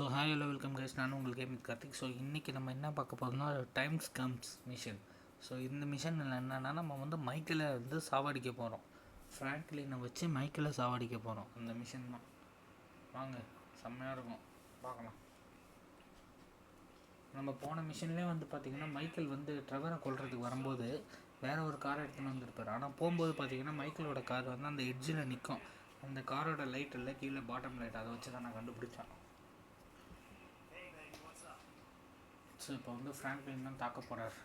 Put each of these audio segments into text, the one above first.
So hi hello welcome guys நான் உங்கள் game Karthik. So இன்றைக்கி நம்ம என்ன பார்க்க போகிறோம்னா டைம்ஸ் கம்ஸ் மிஷன் ஸோ இந்த மிஷன் என்னென்னா நம்ம வந்து மைக்கில் வந்து சாவடிக்க போகிறோம் ஃப்ராங்க்லினை வச்சு மைக்கில் சாவடிக்க போகிறோம் அந்த மிஷன் தான். வாங்க செம்மையாக இருக்கும். பார்க்கலாம். நம்ம போன மிஷன்லேயே வந்து பார்த்திங்கன்னா மைக்கேல் வந்து ட்ரெவரை கொள்றதுக்கு வரும்போது வேறு ஒரு காரை எடுத்துன்னு வந்திருப்பார். ஆனால் போகும்போது பார்த்திங்கன்னா மைக்கேலோட கார் வந்து அந்த எட்ஜில் நிற்கும் அந்த காரோட லைட் இல்லை கீழே பாட்டம் லைட் அதை வச்சு தான் நான் கண்டுபிடிச்சேன். ஸோ இப்போ வந்து ஃப்ராங்க்லின் தான் தாக்க போகிறார்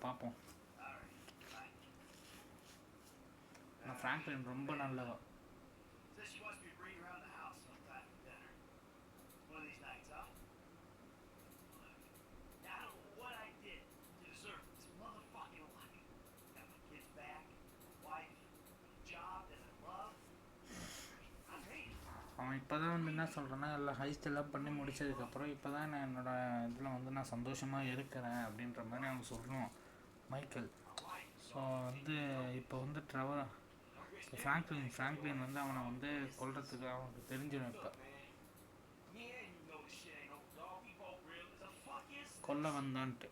பார்ப்போம் ஃப்ராங்க்லின் ரொம்ப நல்ல இப்போ தான் வந்து என்ன சொல்கிறேன்னா எல்லாம் ஹைஸ்ட் எல்லாம் பண்ணி முடிச்சதுக்கப்புறம் இப்போ தான் நான் என்னோடய இதில் வந்து நான் சந்தோஷமாக இருக்கிறேன் அப்படின்ற மாதிரி அவங்க சொல்லணும் மைக்கேல். ஸோ வந்து இப்போ வந்து ட்ரெவர் ஃப்ராங்க்லின் ஃப்ராங்க்லின் வந்து அவனை வந்து கொல்றதுக்கு அவனுக்கு தெரிஞ்சிடும் இப்போ. கொல்ல வந்தான்ட்டு.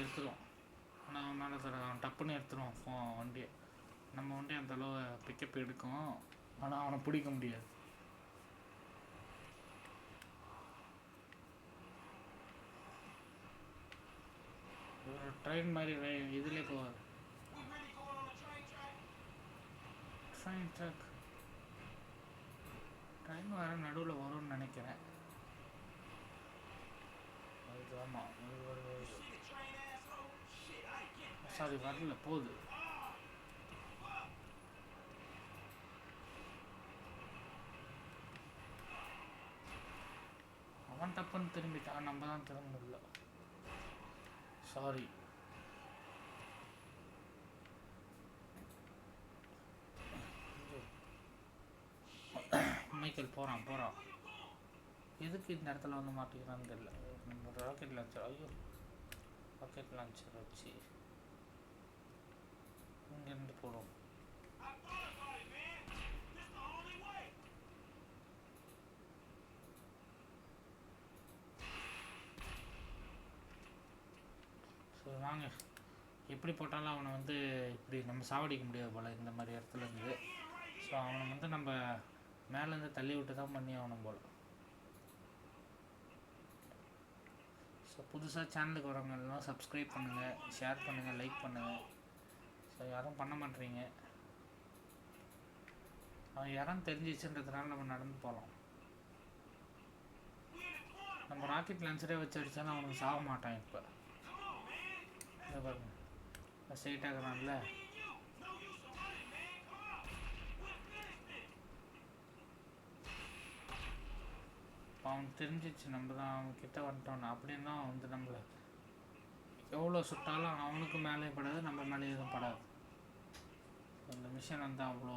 எடுத்துருவோம். ஆனால் அவன் மேலே சார் அவன் டப்புன்னு எடுத்துருவான் ஃபோ வண்டியை. நம்ம வண்டி அந்த அளவு பிக்கப் எடுக்கும். ஆனால் அவனை பிடிக்க முடியாது. ஒரு ட்ரெயின் மாதிரி இதுலேயே போவார் ட்ரெயின் ட்ரக் ட்ரெயின் வர நடுவில் வரும்னு நினைக்கிறேன். அது ஆமாம் சாரி வரல போகுது அவன் தப்புன்னு திரும்பிட்டான் நம்ம தான் திரும்ப முடியல சாரி மைக்கேல் போகிறான் போகிறான் எதுக்கு இந்த இடத்துல வந்து மாட்டிக்கிறான்னு தெரியல. நம்ம ராக்கெட் லான்ச்சர் ஐயோ. ராக்கெட் லான்ச்சர் வச்சு. Only போகணும் ஸோ வாங்க. எப்படி போட்டாலும் அவனை வந்து இப்படி நம்ம சாவடிக்க முடியாது போல் இந்த மாதிரி இடத்துல இருந்து. ஸோ அவனை வந்து நம்ம மேலேருந்து தள்ளி விட்டு தான் பண்ணி ஆகணும் போல். ஸோ புதுசாக சேனலுக்கு வரவங்க எல்லாம் சப்ஸ்கிரைப் பண்ணுங்கள் ஷேர் பண்ணுங்கள் லைக் பண்ணுங்கள் ஸோ யாரும் பண்ண மாட்டீங்க அவன் யாரும் தெரிஞ்சிச்சுன்றதுனால நம்ம நடந்து போகலாம் நம்ம ராக்கெட் லான்ச்சரே வச்சு அடித்தாலும் அவனுக்கு சாக மாட்டான் இப்போ. இதை பாருங்க. ஸ்ட்ரெயிட் ஆகுறான்ல அவனுக்கு அவன் தெரிஞ்சிச்சு நம்ம தான் அவன் கிட்ட வந்துட்டோன்னு அப்படின்னு தான் வந்து நம்மளை எவ்வளோ சுட்டாலும் அவனுக்கு மேலே படாது நம்ம மேலே எதுவும் படாது. இந்த மிஷன் வந்து அவ்வளோ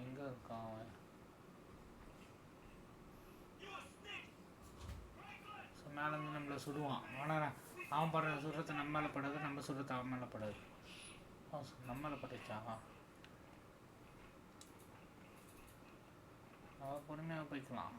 எங்கே இருக்கான் அவன்? You a ஸோ மேலேருந்து நம்மளை சுடுவான். ஆனால் அவன் படுற சுடுறது நம்ம மேலே படாது நம்ம சுடுறது அவன் மேலே படாது. அவன் நம்ம மேலே பட்டுச்சா? அவன் பொறுமையாக போய்க்கலாம்.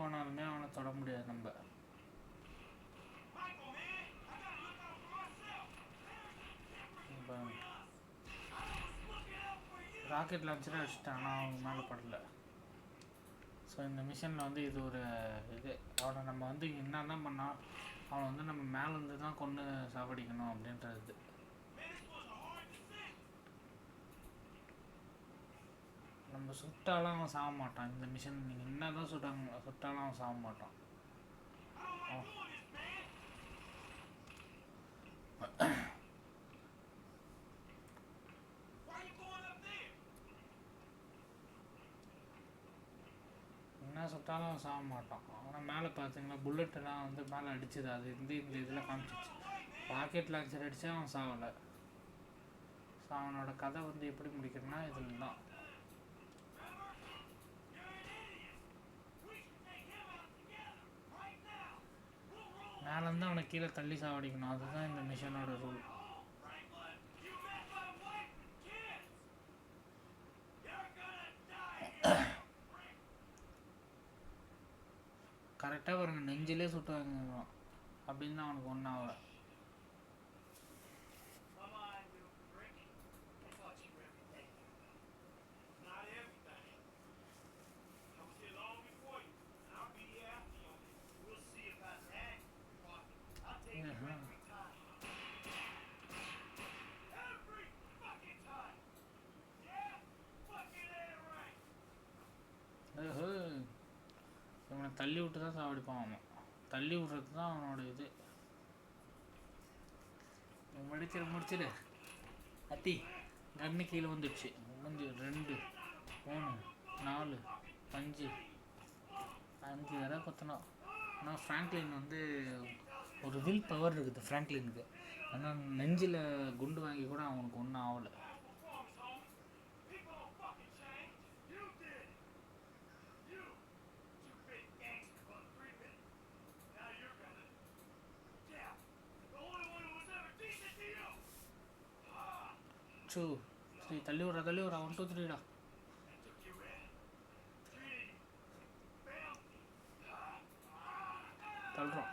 போனாலுமே அவனை தொட முடியாது நம்ம. இப்போ ராக்கெட் லான்ச்சரே அடிச்சிட்டான் ஆனால் அவங்க மேலே படல. ஸோ இந்த மிஷனில் வந்து இது ஒரு இது. அவனை நம்ம வந்து என்ன தான் பண்ணால் அவனை வந்து நம்ம மேலேருந்து தான் கொண்டு சாப்பிடிக்கணும் அப்படின்றது. நம்ம சுட்டாலும் அவன் சாக மாட்டான். இந்த மிஷின் நீங்கள் என்ன தான் சுட்டாங்க சுட்டாலும் அவன் சாக மாட்டான். என்ன சுட்டாலும் அவன் சாக மாட்டான். அவனை மேலே பார்த்தீங்களா புல்லட்டெல்லாம் வந்து மேலே அடிச்சது. அது வந்து இந்த இதில் காமிச்சிச்சு. ராக்கெட் லான்ச்சர் அடித்தா அவன் சாகலை. ஸோ அவனோட கதை வந்து எப்படி முடிக்கிறதுனா இதில் தான் மேலேருந்து அவனை கீழே தள்ளி சாவடிக்கணும். அதுதான் இந்த மிஷனோட ரூல் கரெக்டாக பாருங்க நெஞ்சிலே சுட்டுவாங்க அப்படின்னு தான் அவனுக்கு ஒன்றாவை தள்ளி விட்டு தான் சாவடிப்பான் அவன். தள்ளி விடுறது தான் அவனோட இது. இவன் முடிச்சிரு முடிச்சிரு. அத்தி கண்ணு கீழே வந்துடுச்சு முடிஞ்சு ரெண்டு மூணு நாலு அஞ்சு அஞ்சு தடவை குத்தணும் ஆனால் ஃப்ராங்க்லின் வந்து ஒரு வில் பவர் இருக்குது ஃப்ராங்க்லினுக்கு ஆனால் நெஞ்சில் குண்டு வாங்கி கூட அவனுக்கு ஒன்றும் ஆகலை டூ த்ரீ தள்ளி விட்றா தள்ளி விட்றா. One two. த்ரீடா தள்ளுறோம்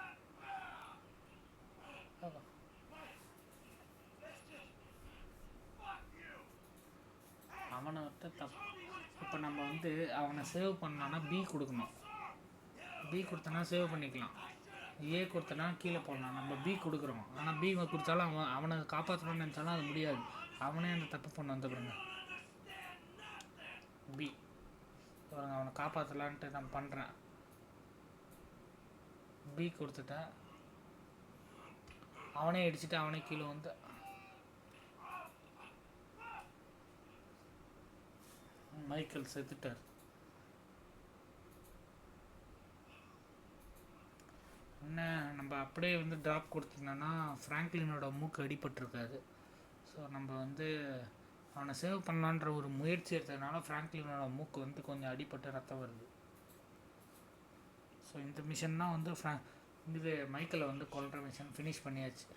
அவனை விட்ட தப்பு இப்போ நம்ம வந்து அவனை சேவ் பண்ணோன்னா பி கொடுக்கணும். பி கொடுத்தனா சேவ் பண்ணிக்கலாம். ஏ கொடுத்தனா கீழே போடலாம். நம்ம பி கொடுக்குறோம். ஆனால் பி கொடுத்தாலும் அவன் அவனை காப்பாற்றணும்னு நினச்சாலும் அது முடியாது. அவனே அந்த தப்பு பண்ண வந்து பாருங்க. பி பாருங்க அவனை காப்பாற்றலான்ட்டு நான் பண்ணுறேன் பி கொடுத்துட்டேன் அவனே அடிச்சுட்டு அவனே கீழே வந்து மைக்கேல் செத்துட்டார். என்ன நம்ம அப்படியே வந்து ட்ராப் கொடுத்துருந்தோன்னா ஃப்ராங்க்லினோட மூக்கு அடிபட்டிருக்காது. ஸோ நம்ம வந்து அவனை சேவ் பண்ணலான்ற ஒரு முயற்சி எடுத்ததுனால ஃப்ராங்க்லினோட மூக்கு வந்து கொஞ்சம் அடிப்பட்டு ரத்தம் வருது. ஸோ இந்த மிஷன் தான் வந்து ஃப்ரா இது மைக்கேலை வந்து கொல்ற மிஷன் ஃபினிஷ் பண்ணியாச்சு.